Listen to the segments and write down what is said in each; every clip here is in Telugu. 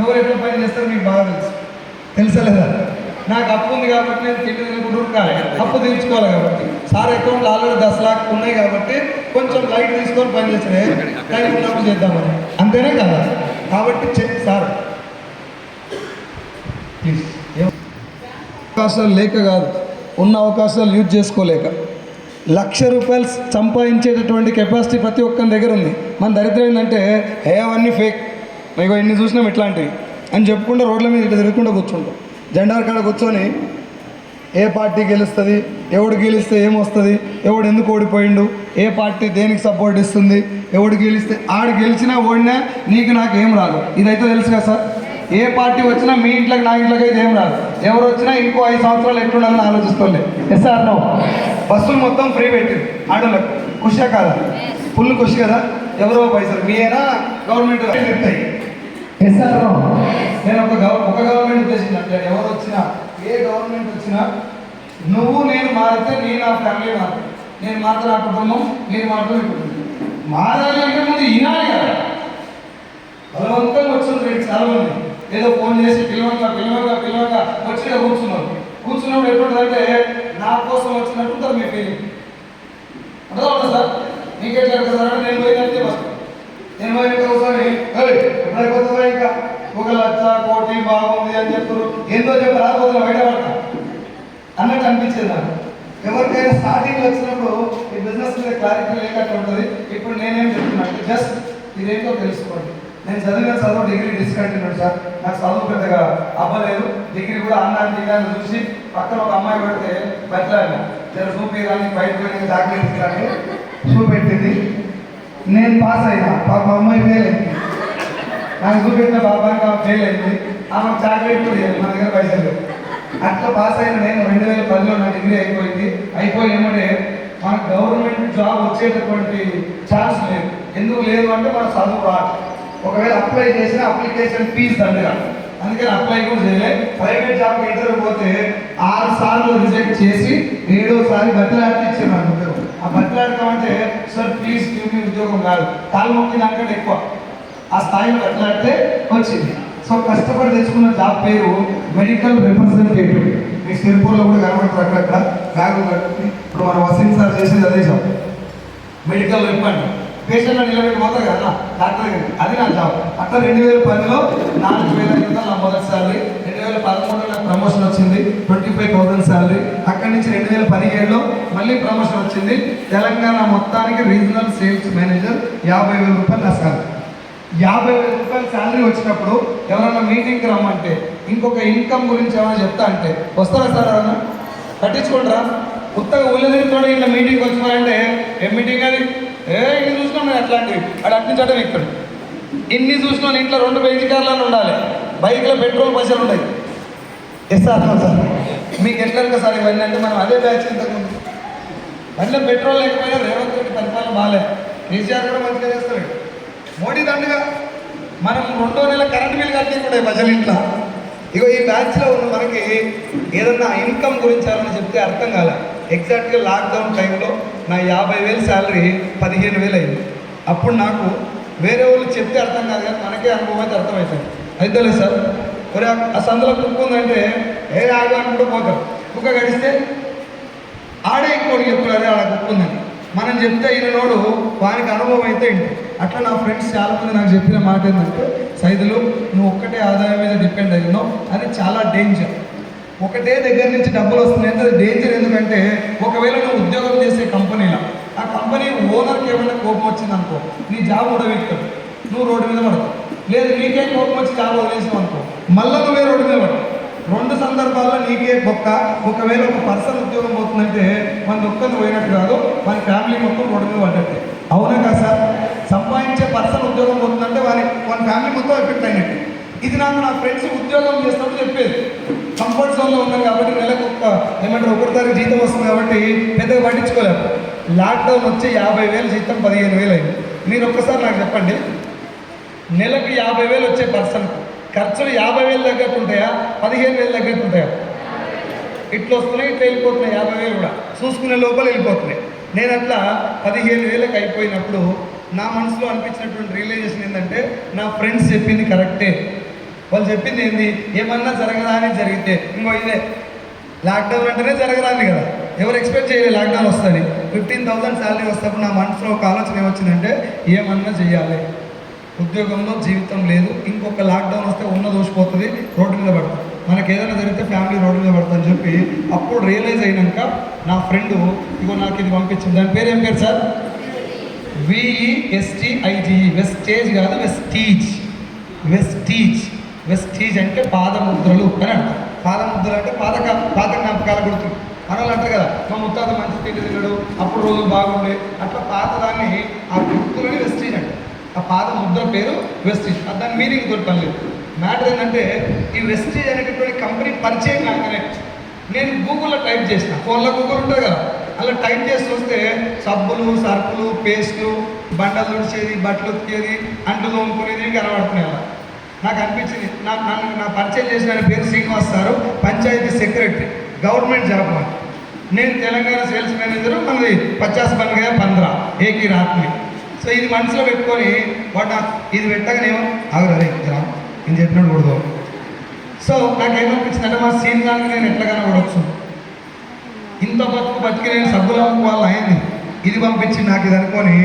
ఎవరు ఎట్లా పని చేస్తారో మీకు బాగా తెలుసు. తెలుసా లేదా నాకు అప్పు ఉంది కాబట్టి నేను తిండి తినకుండా అప్పు తీర్చుకోవాలి కాబట్టి. సార్ అకౌంట్లో ఆల్రెడీ దశ లాక్ ఉన్నాయి కాబట్టి కొంచెం లైట్ తీసుకొని పని చేస్తే టైం ఉన్నప్పుడు చేద్దామని. అంతేనే కదా? కాబట్టి చెప్ సార్. ప్లీజ్ అవకాశాలు లేక కాదు. ఉన్న అవకాశాలు యూజ్ చేసుకోలేక. లక్ష రూపాయలు సంపాదించేటటువంటి కెపాసిటీ ప్రతి ఒక్కరి దగ్గర ఉంది. మన దరిద్రం ఏంటంటే ఏ అవన్నీ ఫేక్ మీకు ఎన్ని చూసినాం ఇట్లాంటివి అని చెప్పుకుంటూ రోడ్ల మీద ఇట్లా తిరుగుకుంటూ కూర్చుంటాం. జెండా కాడ కూర్చొని ఏ పార్టీ గెలుస్తుంది ఎవడు గెలిస్తే ఏమొస్తుంది ఎవడు ఎందుకు ఓడిపోయిండు ఏ పార్టీ దేనికి సపోర్ట్ ఇస్తుంది ఎవడు గెలిస్తే ఆడు గెలిచినా ఓడినా నీకు నాకు ఏం రాదు. ఇదైతే తెలుసు కదా సార్? ఏ పార్టీ వచ్చినా మీ ఇంట్లోకి నా ఇంట్లోకి అయితే ఏం రాదు. ఎవరు వచ్చినా ఇంకో ఐదు సంవత్సరాలు ఎట్లుండాలని ఆలోచిస్తుండే ఎస్ సార్ నో బస్సులు మొత్తం ఫ్రీ పెట్టింది ఆటోలకు ఖుషియా కాదా? ఫుల్ ఖుషి కదా? ఎవరో పైసలు మీయేనా? గవర్నమెంట్ చెప్తాయి. ఎస్ సార్ నేను ఒక గవ ఒక గవర్నమెంట్ ఉద్దేశించి ఎవరు వచ్చినా ఏ గవర్నమెంట్ వచ్చినా నువ్వు నేను మారితే నేను నా ఫ్యామిలీ మారు నేను మాత్రం నా కుటుంబం నేను మాత్రం కుటుంబం. మారాలి అంటే ముందు వినాలి కదా. బలవంతంగా వచ్చింది రేపు చాలా మంది ఏదో ఫోన్ చేసి పిలవంగా పిలవంగా పిలవంగా వచ్చి ఈడ కూర్చున్నారు. కూర్చున్నప్పుడు ఎటువంటిదంటే నా కోసం వచ్చినట్టు ఉంటుంది మీ ఫీలింగ్ అర్థమవుతుంది సార్? నీకెట్లా సార్ అంటే నేను పోయినట్టే వస్తాను నేను పోయిన కోసం "ఏయ్, ఒక లక్ష కోటి బాగుంది అని చెప్తారు ఏందో చెప్పి రాకపోతే బయటపడతా అన్నట్టు అనిపించింది నాకు. ఎవరికైనా స్టార్టింగ్ వచ్చినప్పుడు ఈ బిజినెస్ మీద క్లారిటీ లేకుండా ఉంటుంది. ఇప్పుడు నేనేం చెప్తున్నాను జస్ట్ ఇదేంటో తెలుసుకోండి. నేను చదివిన చదువు డిగ్రీ డిస్కంటిన్యూ సార్. నాకు చదువు పెద్దగా అవ్వలేదు. డిగ్రీ కూడా అన్నాన్ని దిగాన్ని చూసి పక్కన ఒక అమ్మాయి పెడితే బట్లాడినా చూపి కానీ బయట పోయి దాకా కానీ చూపెట్టింది. నేను పాస్ అయినా. పాప అమ్మాయి ఫెయిల్ అయింది. నాకు చూపెట్టిన బాబాకి ఆమె ఫెయిల్ అయింది. ఆమె చాక్లెట్ కూడా మన దగ్గర పైసలు అట్లా పాస్ అయిన నేను రెండు వేల పదిలో నా డిగ్రీ అయిపోయింది. అయిపోయి ఏమంటే మనకు గవర్నమెంట్ జాబ్ వచ్చేటటువంటి ఛాన్స్ లేదు. ఎందుకు లేదు అంటే మన చదువు రాదు. ఒకవేళ అప్లై చేసిన అప్లికేషన్ ఫీజు దండగా. అందుకని అప్లై కూడా చేయలేదు ప్రైవేట్ జాబ్ ఇంటర్వ్యూ పోతే ఆరు సార్లు రిజెక్ట్ చేసి ఏడోసారి బతిలాడితే ఇచ్చారు ఆ బతిలాడటం అంటే సార్ ప్లీజ్ మీ ఉద్యోగం కాదు. కాలు మొక్కి దానికంటే ఎక్కువ. ఆ స్థాయిలో బతిలాడితే వచ్చింది. సో కష్టపడి తెచ్చుకున్న జాబ్ పేరు మెడికల్ రిప్రజెంటేటివ్ మీ సిరిపూర్లో కూడా కనబడతారు అక్కడక్కడ బ్యాగు కట్టుకుని ఇప్పుడు మన వసీం సార్ చేసేది అదే జాబ్ మెడికల్ రిప్ అంటే పేషెంట్లో నిలబెట్టి పోతారు కదా డాక్టర్ గారు. అది నా జాబ్ అట్లా రెండు వేల పదిలో నాలుగు వేల ఐదు వందలు నా మొదటి రెండు వేల పదమూడులో నాకు ప్రమోషన్ వచ్చింది ట్వంటీ ఫైవ్ థౌసండ్ సాలరీ అక్కడి నుంచి రెండు వేల పదిహేడులో మళ్ళీ ప్రమోషన్ వచ్చింది. తెలంగాణ మొత్తానికి రీజనల్ సేల్స్ మేనేజర్ యాభై వేల రూపాయలు నా శాలరీ యాభై వేల రూపాయలు శాలరీ వచ్చినప్పుడు ఎవరైనా మీటింగ్కి రమ్మంటే ఇంకొక ఇన్కమ్ గురించి ఏమైనా చెప్తా అంటే వస్తారా సార్ ఎవరైనా పట్టించుకుంటారా కొత్తగా ఊళ్ళదిరితోనే ఇట్లా మీటింగ్ వచ్చినారంటే ఏం మీటింగ్ అది? ఏ ఇన్ని చూసినాం నేను అట్లాంటివి అక్కడ అటు నుంచి ఇక్కడ ఇన్ని చూసినా ఇంట్లో రెండు బైక్ కార్లను ఉండాలి. బైక్లో పెట్రోల్ పైసలు ఉంటాయి. ఇస్తారా సార్ మీకు ఎట్లా సార్ ఇవన్నీ అంటే మనం అదే బ్యాచ్ ఇంతకుముందు. బండిలో పెట్రోల్ లేకపోయినా రేవంత్ రెడ్డి పరిపాలన బాగాలేదు కేసీఆర్ కూడా మంచిగా చేస్తాడు. మోడీ దండగా మనం రెండో నెల కరెంట్ బిల్ కట్టి కూడా ప్రజల ఇంట్లో. ఇగో ఈ బ్యాచ్లో ఉన్న మనకి ఏదన్నా ఇన్కమ్ గురించి ఏమైనా చెప్తే అర్థం కాలే. ఎగ్జాక్ట్గా లాక్డౌన్ టైంలో నా యాభై వేలు శాలరీ పదిహేను వేలు అయింది. అప్పుడు నాకు వేరే వాళ్ళు చెప్తే అర్థం కాదు కానీ మనకే అనుభవం అయితే అర్థమవుతుంది అయితే లేదు సార్. ఒరే ఆ- సందులో కుక్క ఉందంటే ఏ ఆగు అనుకుంటూ పోతారు. కుక్క గడిస్తే ఆడే ఇంకోటి చెప్తున్నారు ఆడ కుక్క ఉందని. మనం చెప్తే ఈయన నోడు వానికి అనుభవం అయితే ఏంటి? అట్లా నా ఫ్రెండ్స్ చాలామంది నాకు చెప్పిన మాట ఏంటంటే సైదులు నువ్వు ఒక్కటే ఆదాయం మీద డిపెండ్ అయినావు అది చాలా డేంజర్ ఒకటే దగ్గర నుంచి డబ్బులు వస్తున్నాయి అంటే డేంజర్ ఎందుకంటే ఒకవేళ నువ్వు ఉద్యోగం చేసే కంపెనీలో ఆ కంపెనీ ఓనర్కి ఏమైనా కోపం వచ్చింది అనుకో నీ జాబ్ ఉడవిస్తాడు నువ్వు రోడ్డు మీద పడతావు లేదు నీకే కోపం వచ్చి జాబ్ వదిలేసావు అనుకో మళ్ళీ నువ్వే రోడ్డు మీద పడతావు రెండు సందర్భాల్లో నీకే బొక్క ఒకవేళ ఒక పర్సన్ ఉద్యోగం పోతుందంటే మన ఒక్కరిని పోయినట్టు కాదు మన ఫ్యామిలీ మొత్తం రోడ్డు మీద పడ్డట్టే. అవునా కదా సార్? సంపాదించే పర్సన్ ఉద్యోగం పోతుందంటే వారి వన్ ఫ్యామిలీ మొత్తం ఎఫెక్ట్ అయినట్టు. ఇది నాకు నా ఫ్రెండ్స్ ఉద్యోగం చేస్తామని చెప్పేది. కంఫర్ట్ జోన్లో ఉన్నాం కాబట్టి నెలకు ఒక్క ఏమంటారు ఒకటి తారీఖు జీతం వస్తుంది కాబట్టి పెద్దగా పట్టించుకోలేము. లాక్డౌన్ వచ్చి యాభై వేలు జీతం పదిహేను వేలు అయింది. మీరు ఒక్కసారి నాకు చెప్పండి. నెలకు యాభై వేలు వచ్చే పర్సన్ ఖర్చులు యాభై వేలు తగ్గట్టు ఉంటాయా? పదిహేను వేలు తగ్గట్టు ఉంటాయా? ఇట్లా వస్తున్నాయి ఇట్లా వెళ్ళిపోతున్నాయి యాభై వేలు కూడా. చూసుకునే లోపల వెళ్ళిపోతున్నాయి. నేను అట్లా పదిహేను వేలకు అయిపోయినప్పుడు నా మనసులో అనిపించినటువంటి రియలైజేషన్ ఏంటంటే నా ఫ్రెండ్స్ చెప్పింది కరెక్టే వాళ్ళు చెప్పింది ఏంది? ఏమన్నా జరగదా అని జరిగితే ఇంకో ఇదే. లాక్డౌన్ అంటేనే జరగరాంది కదా. ఎవరు ఎక్స్పెక్ట్ చేయలేదు లాక్డౌన్ వస్తుంది. ఫిఫ్టీన్ థౌసండ్ శాలరీ వస్తప్పుడు నా మనసులో ఒక ఆలోచన ఏమొచ్చిందంటే ఏమన్నా చేయాలి ఉద్యోగంలో జీవితం లేదు. ఇంకొక లాక్డౌన్ వస్తే ఉన్న దోషిపోతుంది రోడ్డు మీద పడతాం. మనకి ఏదైనా జరిగితే ఫ్యామిలీ రోడ్డు మీద పడతా అని చెప్పి అప్పుడు రియలైజ్ అయినాక నా ఫ్రెండ్ ఇగో నాకు ఇది పంపించింది దాని పేరు ఏం పేరు సార్? విఈఎస్టీఐజిఈ వెస్టేజ్ కాదు వెస్టీజ్ వెస్టీజ్ వెస్టీజ్ అంటే పాదముద్రలు అని అర్థం. పాదముద్రలు అంటే పాత పాద జ్ఞాపకాల గుర్తు. మన వాళ్ళు అంటారు కదా మా ముత్తాత మంచి తిండి తిన్నాడు అప్పుడు రోజులు బాగుండే. అట్లా పాతదాన్ని ఆ గుర్తులని వెస్టీజ్ అంటే ఆ పాద ముద్ర పేరు వెస్టీజ్ అది దాని మీనింగ్ దొరకడం లేదు. మ్యాటర్ ఏంటంటే ఈ వెస్టీజ్ అనేటటువంటి కంపెనీ పరిచయం కాగానే నేను గూగుల్లో టైప్ చేసిన. ఫోన్లో గూగుల్ ఉంటుంది కదా. అలా టైప్ చేసి వస్తే సబ్బులు సర్పులు పేస్ట్లు బండలు తుడిచేది బట్టలు ఉతికేది అంట్లు తోముకునేది కనబడుతున్నాయి అలా నాకు అనిపించింది నా నన్ను నా పరిచయం చేసిన ఆయన పేరు Srinivas sir panchayat secretary government job మాట నేను తెలంగాణ సేల్స్ మేనేజర్ మనది పచాస్ పండుగ పంద్రా ఏకి రాత్రి. సో ఇది మనసులో పెట్టుకొని వాట్ ఇది పెట్టగానేమో ఆగురే రా నేను చెప్పినట్టు కూడదు. సో నాకేమనిపించింది అంటే మా సీన్ దానికి నేను ఎట్లా కనబడవచ్చు ఇంత బతుకు బతికి నేను సబ్బులు అమ్ముకోవాలి అయింది ఇది పంపించి నాకు ఇది అనుకొని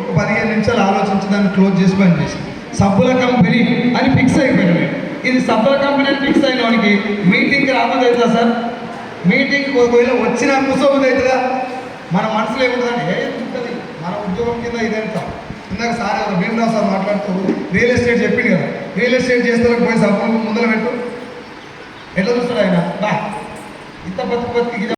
ఒక పదిహేను నిమిషాలు ఆలోచించి దాన్ని క్లోజ్ చేసి పని చేసి. సబ్బుల కంపెనీ అని ఫిక్స్ అయిపోయాను నేను. ఇది సబ్బుల కంపెనీ అని ఫిక్స్ అయిన వాడికి మీటింగ్కి రాబోదు అవుతుందా సార్? మీటింగ్కి ఒకవేళ వచ్చినా కూర్చోబోదు అవుతుందా మన మనసులో ఏముంటుందంటే ఏ ఉంటుంది మన ఉద్యోగం కింద ఇదెంత? ఇందాక సార్ ఎవరు భీమరావు సార్ మాట్లాడుతూ రియల్ ఎస్టేట్ చెప్పింది కదా. రియల్ ఎస్టేట్ చేస్తే పోయి సబ్బులు ముందర పెట్టు. ఎట్లా చూస్తాడు ఆయన? బా. ఇంత బతుకు బతికి